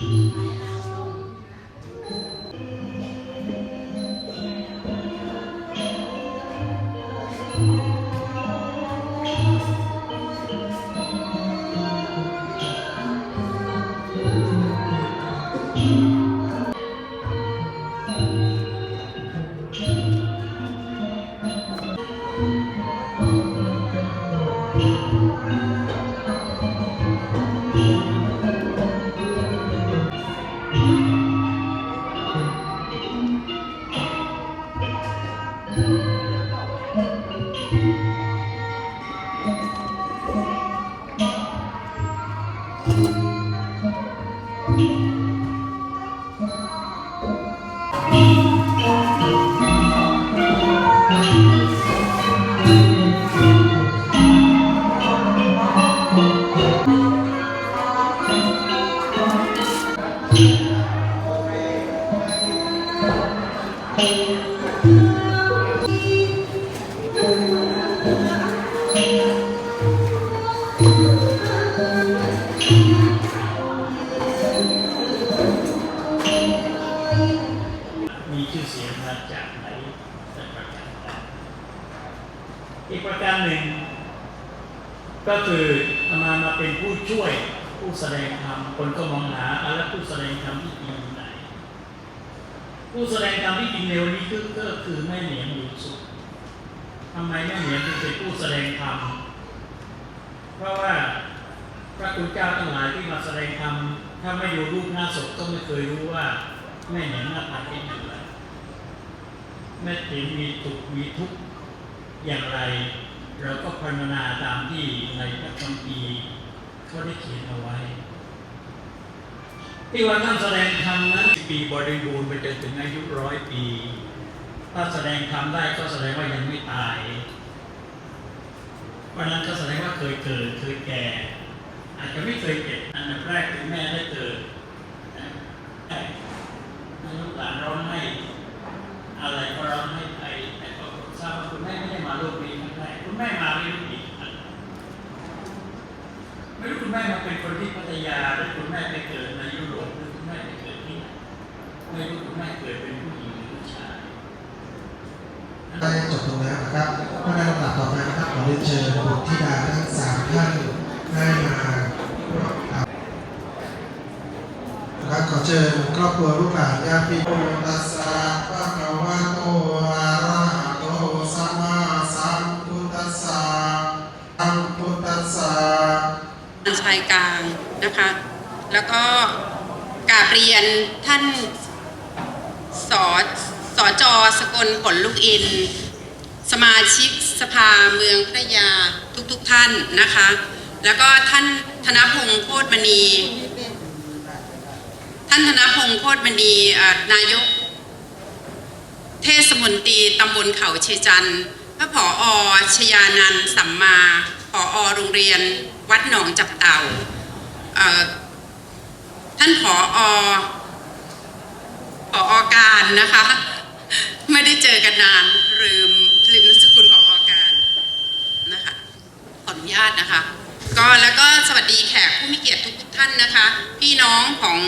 มี ก็คืออามามาเป็นผู้ช่วยผู้แสดงธรรมคนก็มองหาอะแล้วผู้แสดงธรรมที่จริงอยู่ไหนผู้แสดงธรรมที่จริงในวันนี้ก็คือแม่เหนียมอยู่สุขทำไมแม่เหนียมถึงเป็นผู้แสดงธรรมเพราะว่าพระคุณเจ้าทั้งหลายที่มาแสดงธรรมถ้าไม่ดูรูปหน้าศพก็ไม่เคยรู้ว่าแม่เหนียมหน้าตาเป็นอย่างไรแม่เหนียมมีทุกข์มีทุกข์อย่างไร เราก็พรรณนาตามที่ในพระคัมภีร์เขาได้เขียนเอาไว้ ที่ว่าท่านแสดงธรรมนั้นปีบริบูรณ์ไปจนถึงอายุร้อยปี ถ้าแสดงธรรมได้ก็แสดงว่ายังไม่ตายวันนั้นก็แสดงว่าเคยเกิดเคยแก่ อาจจะไม่เคยเก็บอันดับแรกคือแม่ได้เกิดนะลูกหลานร้องให้ แรกคุณแม่มาไม่รู้กี่ครั้งไม่รู้คุณแม่มาเป็นคนที่พัทยาหรือคุณแม่ไปเกิดในยุโรปหรือคุณแม่ไปเกิดที่ไหนไม่รู้คุณแม่เกิดเป็นผู้หญิงหรือผู้ชายได้จบลงแล้วนะครับเมื่อในลำดับต่อมานะครับขอเรียนเชิญบุตรธิดาทั้งสามท่านได้มาร่วมกับนะครับขอเชิญครอบครัวลูกหลานญาติพี่น้องตัสสะภะคะวะโต ชายกลางนะคะ แล้วก็กาบเรียนท่านสอสอจอสกลผลลูกอิน สมาชิกสภาเมืองพัทยาทุกๆทท่านนะคะ แล้วก็ท่านธนพงศ์โคตรมณี ท่านธนพงศ์โคตรมณีนายก เทศมนตรีตำบลเขาเชจันทร์พระผออชยานันท์สัมมาผออโรงเรียน วัดหนองจับเต่าท่านผออผออการนะคะ ไม่ได้เจอกันนานลืมลืมนามสกุลผออการนะคะขออนุญาตนะคะ ก็แล้วก็สวัสดีแขกผู้มีเกียรติทุกท่านนะคะ พี่น้องของ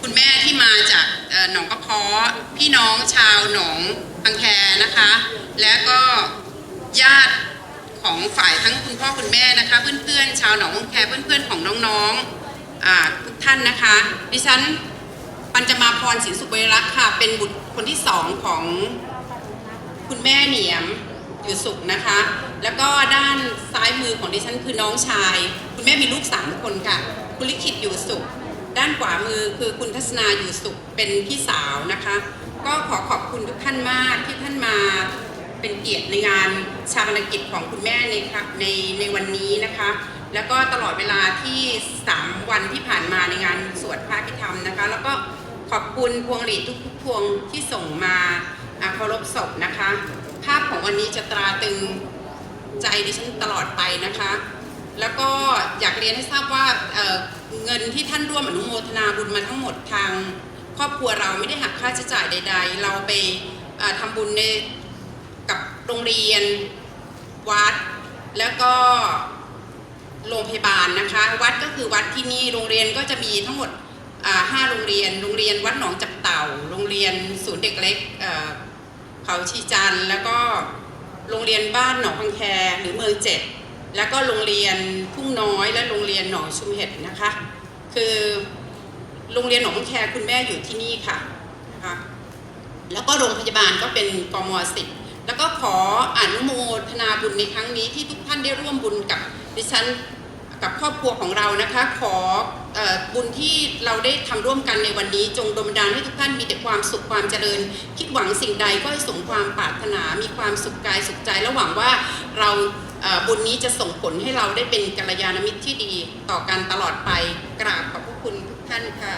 คุณแม่ที่มาจากหนองกระเพาะพี่น้องชาวหนองพังแคนะคะ และก็ญาติ ของฝ่ายทั้งคุณพ่อคุณแม่นะคะ เพื่อนๆ ชาวหนองพังแคเพื่อนๆ ของน้องๆทุกท่านนะคะ ดิฉันปัญจมาพรศิลสุบริรักษ์ค่ะ เป็นบุตรคนที่สองของคุณแม่เหนียมอยู่สุขนะคะ แล้วก็ด้านซ้ายมือของดิฉันคือน้องชาย คุณแม่มีลูกสามคนค่ะ คุณลิขิตอยู่สุข ด้านขวามือคือคุณทัศนาอยู่สุขเป็นพี่สาวนะคะ ก็ขอขอบคุณทุกท่านมากที่ท่านมา เป็นเกียรติในงานชาปนกิจของคุณแม่ในในในวันนี้นะคะ แล้วก็ตลอดเวลาที่ 3 วันที่ผ่านมาในงานสวดพระพิธรรมนะคะ แล้วก็ขอบคุณพวงหรีดทุกๆพวงที่ส่งมาเคารพศพนะคะ ภาพของวันนี้จะตราตรึงใจดิฉันตลอดไปนะคะ แล้วก็อยากเรียนให้ทราบว่าเเงินที่ท่านร่วมอนุโมทนาบุญมาทั้งหมดทาง ครอบครัวเราไม่ได้หักค่าใช้จ่ายใด ๆ เราไปเอ่อทำบุญใน โรงเรียน วัด แล้วก็โรงพยาบาลนะคะ วัดก็คือวัดที่นี่ โรงเรียนก็จะมีทั้งหมดห้าโรงเรียน โรงเรียนวัดหนองจับเต่า โรงเรียนศูนย์เด็กเล็กเขาชีจัน แล้วก็โรงเรียนบ้านหนองพังแคหรือเมืองเจ็ด แล้วก็โรงเรียนทุ่งน้อยและโรงเรียนหนองชุมเห็ดนะคะ คือโรงเรียนหนองพังแคคุณแม่อยู่ที่นี่ค่ะนะคะ แล้วก็โรงพยาบาลก็เป็นกมสิบ แล้วก็ขออนุโมทนาบุญในครั้งนี้ที่ทุกท่านได้ร่วมบุญกับดิฉันกับครอบครัวของเรานะคะ ขอออบุญที่เราได้ทำร่วมกันในวันนี้ จงดลบันดาลให้ทุกท่านมีแต่ความสุขความเจริญ คิดหวังสิ่งใดก็ให้สมความปรารถนา มีความสุขกายสุขใจ และหวังว่าเราเบุญนี้จะส่งผลให้เราได้เป็นกัลยาณมิตรที่ดีต่อกันตลอดไปกราบขอบพระคุณทุกท่านค่ะ